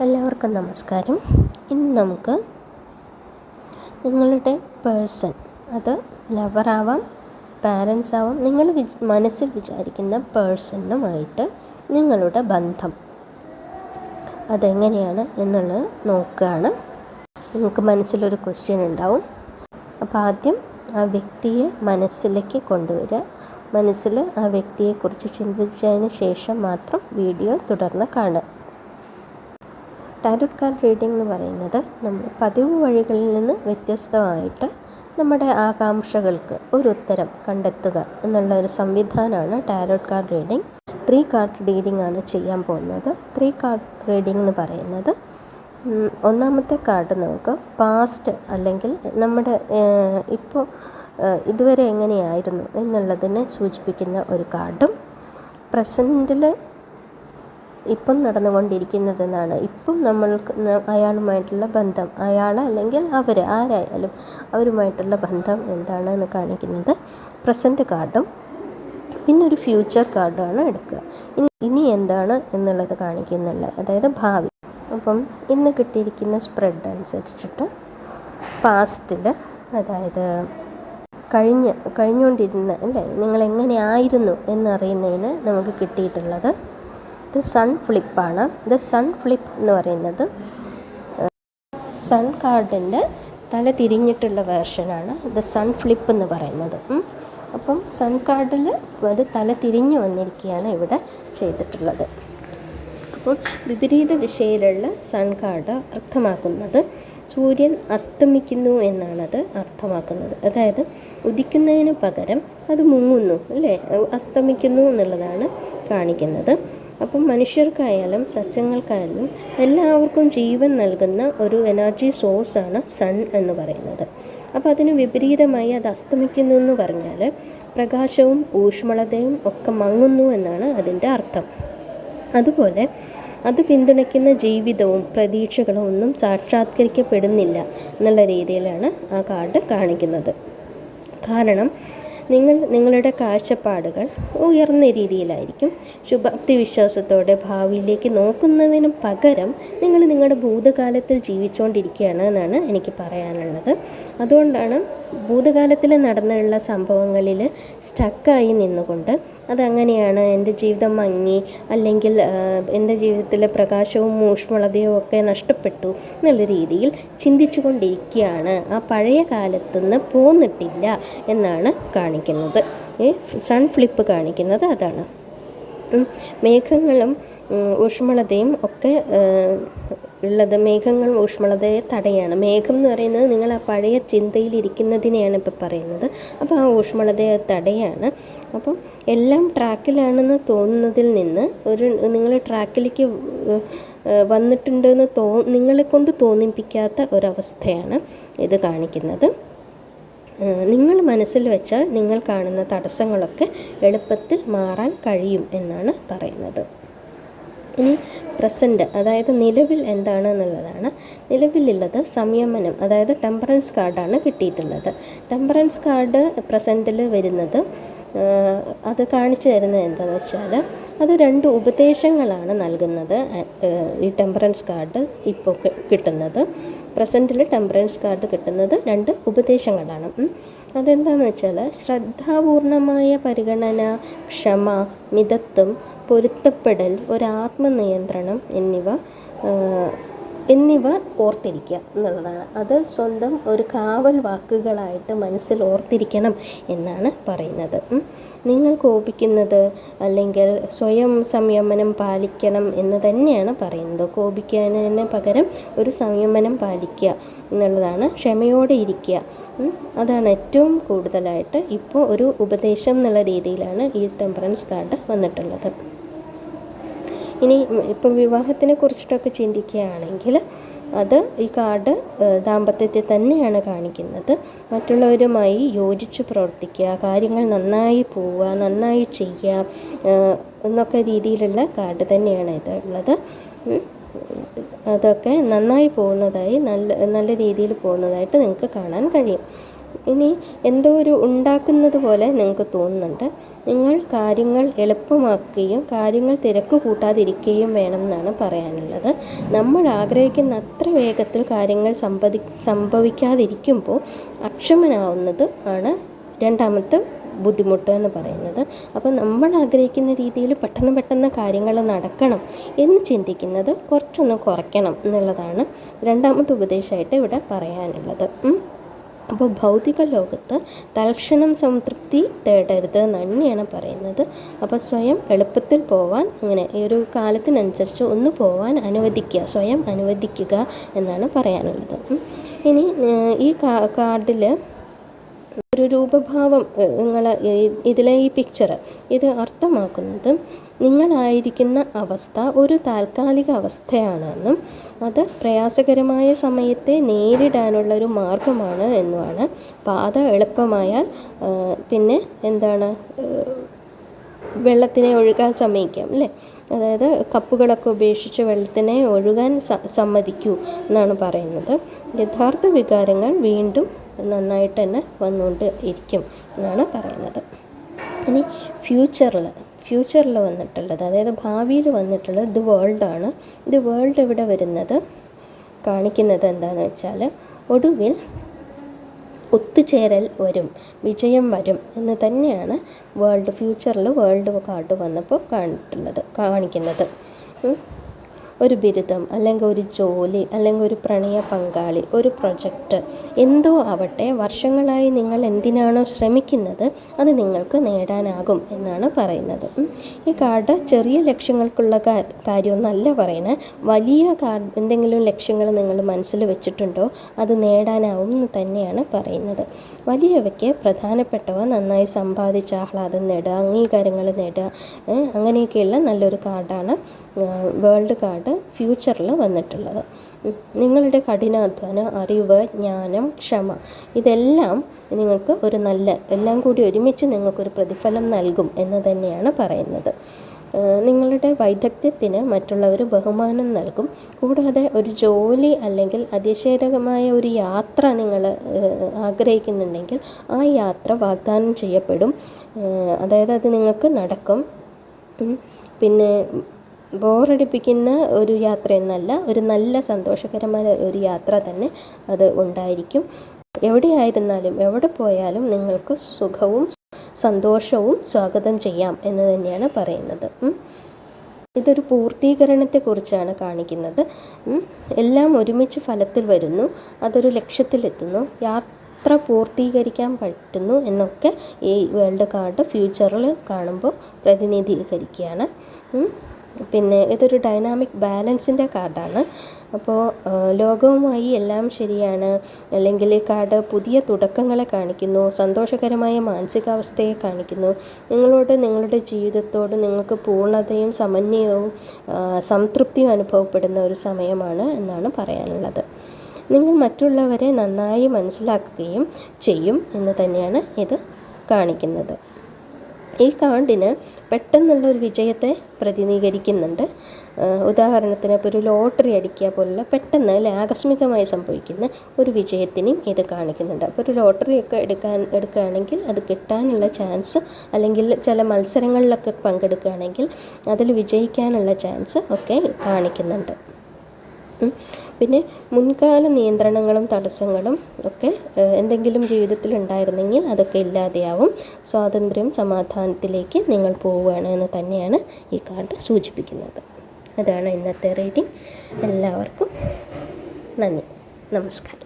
എല്ലാവർക്കും നമസ്കാരം. ഇന്ന് നമുക്ക് നിങ്ങളുടെ പേഴ്സൺ അത് ലവറാവാം പാരൻസ് ആവാം നിങ്ങൾ മനസ്സിൽ വിചാരിക്കുന്ന പേഴ്സണുമായിട്ട് നിങ്ങളുടെ ബന്ധം അതെങ്ങനെയാണ് എന്നുള്ളത് നോക്കുകയാണ്. നിങ്ങൾക്ക് മനസ്സിലൊരു ക്വസ്റ്റ്യൻ ഉണ്ടാവും. അപ്പോൾ ആദ്യം ആ വ്യക്തിയെ മനസ്സിലേക്ക് കൊണ്ടുവരിക. മനസ്സിൽ ആ വ്യക്തിയെക്കുറിച്ച് ചിന്തിച്ചതിന് ശേഷം മാത്രം വീഡിയോ തുടർന്ന് കാണുക. ടാരോട്ട് കാർഡ് റീഡിംഗ് എന്ന് പറയുന്നത് നമ്മൾ പതിവ് വഴികളിൽ നിന്ന് വ്യത്യസ്തമായിട്ട് നമ്മുടെ ആകാംക്ഷകൾക്ക് ഒരു ഉത്തരം കണ്ടെത്തുക എന്നുള്ള ഒരു സംവിധാനമാണ് tarot card reading. Three card reading ആണ് ചെയ്യാൻ പോകുന്നത്. ത്രീ കാർഡ് റീഡിംഗ് എന്ന് പറയുന്നത് ഒന്നാമത്തെ കാർഡ് നമുക്ക് പാസ്റ്റ് അല്ലെങ്കിൽ നമ്മുടെ ഇപ്പോൾ ഇതുവരെ എങ്ങനെയായിരുന്നു എന്നുള്ളതിനെ സൂചിപ്പിക്കുന്ന ഒരു കാർഡും പ്രസന്റിൽ ഇപ്പം നടന്നുകൊണ്ടിരിക്കുന്നതെന്നാണ്. ഇപ്പം നമ്മൾക്ക് അയാളുമായിട്ടുള്ള ബന്ധം. അയാൾ അല്ലെങ്കിൽ അവർ ആരായാലും അവരുമായിട്ടുള്ള ബന്ധം എന്താണെന്ന് കാണിക്കുന്നത് പ്രസന്റ് കാർഡും പിന്നെ ഒരു ഫ്യൂച്ചർ കാർഡാണ് എടുക്കുക. ഇനി ഇനി എന്താണ് എന്നുള്ളത് കാണിക്കുന്നുള്ള അതായത് ഭാവി. അപ്പം ഇന്ന് കിട്ടിയിരിക്കുന്ന സ്പ്രെഡ് അനുസരിച്ചിട്ട് പാസ്റ്റിൽ അതായത് കഴിഞ്ഞ കഴിഞ്ഞുകൊണ്ടിരുന്ന അല്ലേ? നിങ്ങൾ എങ്ങനെ ആയിരുന്നു എന്നറിയുന്നതിന് നമുക്ക് കിട്ടിയിട്ടുള്ളത് ഇത് സൺ ഫ്ലിപ്പാണ്. ഇത് സൺ ഫ്ലിപ്പ് എന്ന് പറയുന്നത് സൺ കാർഡിന്റെ തല തിരിഞ്ഞിട്ടുള്ള വേർഷനാണ് ഇത് സൺ ഫ്ലിപ്പ് എന്ന് പറയുന്നത്. അപ്പം സൺ കാർഡിൽ അത് തല തിരിഞ്ഞു വന്നിരിക്കുകയാണ് ഇവിടെ ചെയ്തിട്ടുള്ളത്. അപ്പോൾ വിപരീത ദിശയിലുള്ള സൺ കാർഡ് അർത്ഥമാക്കുന്നത് സൂര്യൻ അസ്തമിക്കുന്നു എന്നാണത് അർത്ഥമാക്കുന്നത്. അതായത് ഉദിക്കുന്നതിന് പകരം അത് മുങ്ങുന്നു അല്ലേ? അസ്തമിക്കുന്നു എന്നുള്ളതാണ് കാണിക്കുന്നത്. അപ്പം മനുഷ്യർക്കായാലും സസ്യങ്ങൾക്കായാലും എല്ലാവർക്കും ജീവൻ നൽകുന്ന ഒരു എനർജി സോഴ്സാണ് സൺ എന്ന് പറയുന്നത്. അപ്പോൾ അതിന് വിപരീതമായി അത് അസ്തമിക്കുന്നു എന്ന് പറഞ്ഞാൽ പ്രകാശവും ഊഷ്മളതയും ഒക്കെ മങ്ങുന്നു എന്നാണ് അതിന്റെ അർത്ഥം. അതുപോലെ അത് പിന്തുണയ്ക്കുന്ന ജീവിതവും പ്രതീക്ഷകളും ഒന്നും സാക്ഷാത്കരിക്കപ്പെടുന്നില്ല എന്നുള്ള രീതിയിലാണ് ആ കാർഡ് കാണിക്കുന്നത്. കാരണം നിങ്ങൾ നിങ്ങളുടെ കാഴ്ചപ്പാടുകൾ ഉയർന്ന രീതിയിലായിരിക്കും ശുഭാപ്തി വിശ്വാസത്തോടെ ഭാവിയിലേക്ക് നോക്കുന്നതിന് പകരം നിങ്ങൾ നിങ്ങളുടെ ഭൂതകാലത്തിൽ ജീവിച്ചുകൊണ്ടിരിക്കുകയാണ് എന്നാണ് എനിക്ക് പറയാനുള്ളത്. അതുകൊണ്ടാണ് ഭൂതകാലത്തിൽ നടന്നുള്ള സംഭവങ്ങളിൽ സ്റ്റക്കായി നിന്നുകൊണ്ട് അതങ്ങനെയാണ് എന്റെ ജീവിതം മങ്ങി അല്ലെങ്കിൽ എന്റെ ജീവിതത്തിലെ പ്രകാശവും ഊഷ്മളതയും ഒക്കെ നഷ്ടപ്പെട്ടു എന്നുള്ള രീതിയിൽ ചിന്തിച്ചു കൊണ്ടിരിക്കുകയാണ് ആ പഴയ കാലത്തുനിന്ന് പോന്നിട്ടില്ല എന്നാണ് കാണിക്കുന്നത്. ഈ സൺ ഫ്ലിപ്പ് കാണിക്കുന്നത് അതാണ്. മേഘങ്ങളും ഊഷ്മളതയും ഒക്കെ ഉള്ളത് മേഘങ്ങൾ ഊഷ്മളതയെ തടയാണ്. മേഘം എന്ന് പറയുന്നത് നിങ്ങൾ ആ പഴയ ചിന്തയിലിരിക്കുന്നതിനെയാണ് ഇപ്പോൾ പറയുന്നത്. അപ്പോൾ ആ ഊഷ്മളതയെ തടയാണ്. അപ്പം എല്ലാം ട്രാക്കിലാണെന്ന് തോന്നുന്നതിൽ നിന്ന് ഒരു നിങ്ങൾ ട്രാക്കിലേക്ക് വന്നിട്ടുണ്ടെന്ന് തോ നിങ്ങളെ കൊണ്ട് തോന്നിപ്പിക്കാത്ത ഒരവസ്ഥയാണ് ഇത് കാണിക്കുന്നത്. നിങ്ങൾ മനസ്സിൽ വെച്ചാൽ നിങ്ങൾ കാണുന്ന തടസ്സങ്ങളൊക്കെ എളുപ്പത്തിൽ മാറാൻ കഴിയും എന്നാണ് പറയുന്നത്. ഇനി പ്രസന്റ് അതായത് നിലവിൽ എന്താണ് എന്നുള്ളതാണ്. നിലവിലുള്ളത് സംയമനം അതായത് ടെമ്പറൻസ് കാർഡാണ് കിട്ടിയിട്ടുള്ളത്. ടെമ്പറൻസ് കാർഡ് പ്രസന്റിൽ വരുന്നത് അത് കാണിച്ചു തരുന്നത് എന്താണെന്ന് വെച്ചാൽ അത് രണ്ട് ഉപദേശങ്ങളാണ് നൽകുന്നത്. ഈ ടെമ്പറൻസ് കാർഡ് ഇപ്പോൾ കിട്ടുന്നത്. പ്രസന്റിൽ ടെമ്പറൻസ് കാർഡ് കിട്ടുന്നത് രണ്ട് ഉപദേശങ്ങളാണ്. അതെന്താണെന്ന് വെച്ചാൽ ശ്രദ്ധാപൂർണമായ പരിഗണന ക്ഷമ മിതത്വം പൊരുത്തപ്പെടൽ ഒരാത്മനിയന്ത്രണം എന്നിവ എന്നിവ ഓർത്തിരിക്കുക എന്നുള്ളതാണ്. അത് സ്വന്തം ഒരു കാവൽ വാക്കുകളായിട്ട് മനസ്സിൽ ഓർത്തിരിക്കണം എന്നാണ് പറയുന്നത്. നിങ്ങൾ കോപിക്കുന്നത് അല്ലെങ്കിൽ സ്വയം സംയമനം പാലിക്കണം എന്ന് തന്നെയാണ് പറയുന്നത്. കോപിക്കുന്നതിന് പകരം ഒരു സംയമനം പാലിക്കുക എന്നുള്ളതാണ് ക്ഷമയോടെ ഇരിക്കുക. അതാണ് ഏറ്റവും കൂടുതലായിട്ട് ഇപ്പോൾ ഒരു ഉപദേശം എന്നുള്ള രീതിയിലാണ് ഈ ടെമ്പറൻസ് കാർഡ് വന്നിട്ടുള്ളത്. ഇനി ഇപ്പം വിവാഹത്തിനെ കുറിച്ചിട്ടൊക്കെ ചിന്തിക്കുകയാണെങ്കിൽ അത് ഈ കാർഡ് ദാമ്പത്യത്തെ തന്നെയാണ് കാണിക്കുന്നത്. മറ്റുള്ളവരുമായി യോജിച്ച് പ്രവർത്തിക്കുക കാര്യങ്ങൾ നന്നായി പോവുക നന്നായി ചെയ്യുക എന്നൊക്കെ രീതിയിലുള്ള കാർഡ് തന്നെയാണ് ഇത് ഉള്ളത്. അതൊക്കെ നന്നായി പോകുന്നതായി നല്ല നല്ല രീതിയിൽ പോകുന്നതായിട്ട് നിങ്ങൾക്ക് കാണാൻ കഴിയും. ഇനി എന്തോ ഒരു ഉണ്ടാക്കുന്നത് പോലെ നിങ്ങൾക്ക് തോന്നുന്നുണ്ട്. നിങ്ങൾ കാര്യങ്ങൾ എളുപ്പമാക്കുകയും കാര്യങ്ങൾ തിരക്ക് കൂട്ടാതിരിക്കുകയും വേണം എന്നാണ് പറയാനുള്ളത്. നമ്മൾ ആഗ്രഹിക്കുന്ന അത്ര വേഗത്തിൽ കാര്യങ്ങൾ സമ്പതി സംഭവിക്കാതിരിക്കുമ്പോൾ അക്ഷമനാവുന്നത് ആണ് രണ്ടാമത്തെ ബുദ്ധിമുട്ട് എന്ന് പറയുന്നത്. അപ്പോൾ നമ്മൾ ആഗ്രഹിക്കുന്ന രീതിയിൽ പെട്ടെന്ന് പെട്ടെന്ന് കാര്യങ്ങൾ നടക്കണം എന്ന് ചിന്തിക്കുന്നത് കുറച്ചൊന്ന് കുറയ്ക്കണം എന്നുള്ളതാണ് രണ്ടാമത്തെ ഉപദേശമായിട്ട് ഇവിടെ പറയാനുള്ളത്. അപ്പോൾ ഭൗതിക ലോകത്ത് തൽക്ഷണം സംതൃപ്തി തേടരുത് എന്ന് തന്നെയാണ് പറയുന്നത്. അപ്പോൾ സ്വയം എളുപ്പത്തിൽ പോവാൻ അങ്ങനെ ഈ ഒരു കാലത്തിനനുസരിച്ച് ഒന്ന് പോവാൻ അനുവദിക്കുക സ്വയം അനുവദിക്കുക എന്നാണ് പറയാനുള്ളത്. ഇനി ഈ കാർഡിൽ ഒരു രൂപഭാവം നിങ്ങൾ ഇതിലെ ഈ പിക്ചർ ഇത് അർത്ഥമാക്കുന്നത് നിങ്ങളായിരിക്കുന്ന അവസ്ഥ ഒരു താൽക്കാലിക അവസ്ഥയാണെന്നും അത് പ്രയാസകരമായ സമയത്തെ നേരിടാനുള്ള ഒരു മാർഗമാണ് എന്നുമാണ്. പാത എളുപ്പമായാൽ പിന്നെ എന്താണ് വെള്ളത്തിനെ ഒഴുകാൻ സമ്മതിക്കാം അല്ലേ? അതായത് കപ്പുകളൊക്കെ ഉപേക്ഷിച്ച് വെള്ളത്തിനെ ഒഴുകാൻ സമ്മതിക്കൂ എന്നാണ് പറയുന്നത്. യഥാർത്ഥ വികാരങ്ങൾ വീണ്ടും നന്നായിട്ട് തന്നെ വന്നുകൊണ്ട് ഇരിക്കും എന്നാണ് പറയുന്നത്. ഇനി ഫ്യൂച്ചറിൽ ഫ്യൂച്ചറിൽ വന്നിട്ടുള്ളത് അതായത് ഭാവിയിൽ വന്നിട്ടുള്ളത് വേൾഡ് ആണ്. ദി വേൾഡ് ഇവിടെ വരുന്നത്? കാണിക്കുന്നത് എന്താണെന്ന് വെച്ചാൽ ഒടുവിൽ ഒത്തുചേരൽ വരും വിജയം വരും എന്ന് തന്നെയാണ് വേൾഡ് ഫ്യൂച്ചറിൽ വേൾഡ് കാർഡ് വന്നപ്പോൾ കാണിട്ടുള്ളത് കാണിക്കുന്നത്. ഒരു ബിരുദം അല്ലെങ്കിൽ ഒരു ജോലി അല്ലെങ്കിൽ ഒരു പ്രണയ പങ്കാളി ഒരു പ്രൊജക്റ്റ് എന്തോ ആവട്ടെ വർഷങ്ങളായി നിങ്ങൾ എന്തിനാണോ ശ്രമിക്കുന്നത് അത് നിങ്ങൾക്ക് നേടാനാകും എന്നാണ് പറയുന്നത്. ഈ കാർഡ് ചെറിയ ലക്ഷ്യങ്ങൾക്കുള്ള കാര്യമൊന്നല്ല പറയണേ. വലിയ എന്തെങ്കിലും ലക്ഷ്യങ്ങൾ നിങ്ങൾ മനസ്സിൽ വെച്ചിട്ടുണ്ടോ അത് നേടാനാവും എന്ന് തന്നെയാണ് പറയുന്നത്. വലിയവയ്ക്ക് പ്രധാനപ്പെട്ടവ നന്നായി സമ്പാദിച്ച ആഹ്ലാദം നേടുക അംഗീകാരങ്ങൾ നേടുക അങ്ങനെയൊക്കെയുള്ള നല്ലൊരു കാർഡാണ് വേൾഡ് കാർഡ് ഫ്യൂച്ചറിൽ വന്നിട്ടുള്ളത്. നിങ്ങളുടെ കഠിനാധ്വാനം അറിവ് ജ്ഞാനം ക്ഷമ ഇതെല്ലാം നിങ്ങൾക്ക് ഒരു നല്ല എല്ലാം കൂടി ഒരുമിച്ച് നിങ്ങൾക്കൊരു പ്രതിഫലം നൽകും എന്ന് തന്നെയാണ് പറയുന്നത്. നിങ്ങളുടെ വൈദഗ്ധ്യത്തിന് മറ്റുള്ളവർ ബഹുമാനം നൽകും. കൂടാതെ ഒരു ജോലി അല്ലെങ്കിൽ അതിശയകരമായ ഒരു യാത്ര നിങ്ങൾ ആഗ്രഹിക്കുന്നുണ്ടെങ്കിൽ ആ യാത്ര വാഗ്ദാനം ചെയ്യപ്പെടും. അതായത് അത് നിങ്ങൾക്ക് നടക്കും. പിന്നെ ബോറടിപ്പിക്കുന്ന ഒരു യാത്രയെന്നല്ല ഒരു നല്ല സന്തോഷകരമായ ഒരു യാത്ര തന്നെ അത് ഉണ്ടായിരിക്കും. എവിടെയായിരുന്നാലും എവിടെ പോയാലും നിങ്ങൾക്ക് സുഖവും സന്തോഷവും സ്വാഗതം ചെയ്യാം എന്ന് തന്നെയാണ് പറയുന്നത്. ഇതൊരു പൂർത്തീകരണത്തെക്കുറിച്ചാണ് കാണിക്കുന്നത്. എല്ലാം ഒരുമിച്ച് ഫലത്തിൽ വരുന്നു അതൊരു ലക്ഷ്യത്തിലെത്തുന്നു യാത്ര പൂർത്തീകരിക്കാൻ പറ്റുന്നു എന്നൊക്കെ ഈ വേൾഡ് കാർഡ് ഫ്യൂച്ചറിൽ കാണുമ്പോൾ പ്രതിനിധീകരിക്കുകയാണ്. പിന്നെ ഇതൊരു ഡൈനാമിക് ബാലൻസിന്റെ കാർഡാണ് അപ്പോൾ ലോകവുമായി എല്ലാം ശരിയാണ്. അല്ലെങ്കിൽ കാർഡ് പുതിയ തുടക്കങ്ങളെ കാണിക്കുന്നു സന്തോഷകരമായ മാനസികാവസ്ഥയെ കാണിക്കുന്നു. നിങ്ങളോട് നിങ്ങളുടെ ജീവിതത്തോട് നിങ്ങൾക്ക് പൂർണതയും സമന്വയവും സംതൃപ്തിയും അനുഭവപ്പെടുന്ന ഒരു സമയമാണ് എന്നാണ് പറയാനുള്ളത്. നിങ്ങൾ മറ്റുള്ളവരെ നന്നായി മനസ്സിലാക്കുകയും ചെയ്യും എന്ന് തന്നെയാണ് ഇത് കാണിക്കുന്നത്. ഈ കാർഡിന് പെട്ടെന്നുള്ള ഒരു വിജയത്തെ പ്രതിനിധീകരിക്കുന്നുണ്ട്. ഉദാഹരണത്തിന് ഇപ്പോൾ ഒരു ലോട്ടറി അടിക്കുക പോലുള്ള പെട്ടെന്ന് അല്ലെ ആകസ്മികമായി സംഭവിക്കുന്ന ഒരു വിജയത്തിനും ഇത് കാണിക്കുന്നുണ്ട്. അപ്പോൾ ഒരു ലോട്ടറി ഒക്കെ എടുക്കാൻ എടുക്കുകയാണെങ്കിൽ അത് കിട്ടാനുള്ള ചാൻസ് അല്ലെങ്കിൽ ചില മത്സരങ്ങളിലൊക്കെ പങ്കെടുക്കുകയാണെങ്കിൽ അതിൽ വിജയിക്കാനുള്ള ചാൻസ് ഒക്കെ കാണിക്കുന്നുണ്ട്. പിന്നെ മുൻകാല നിയന്ത്രണങ്ങളും തടസ്സങ്ങളും ഒക്കെ എന്തെങ്കിലും ജീവിതത്തിൽ ഉണ്ടായിരുന്നെങ്കിൽ അതൊക്കെ ഇല്ലാതെയാവും. സ്വാതന്ത്ര്യം സമാധാനത്തിലേക്ക് നിങ്ങൾ പോവുകയാണ് എന്ന് തന്നെയാണ് ഈ കാർഡ് സൂചിപ്പിക്കുന്നത്. അതാണ് ഇന്നത്തെ റീഡിംഗ്. എല്ലാവർക്കും നന്ദി. നമസ്കാരം.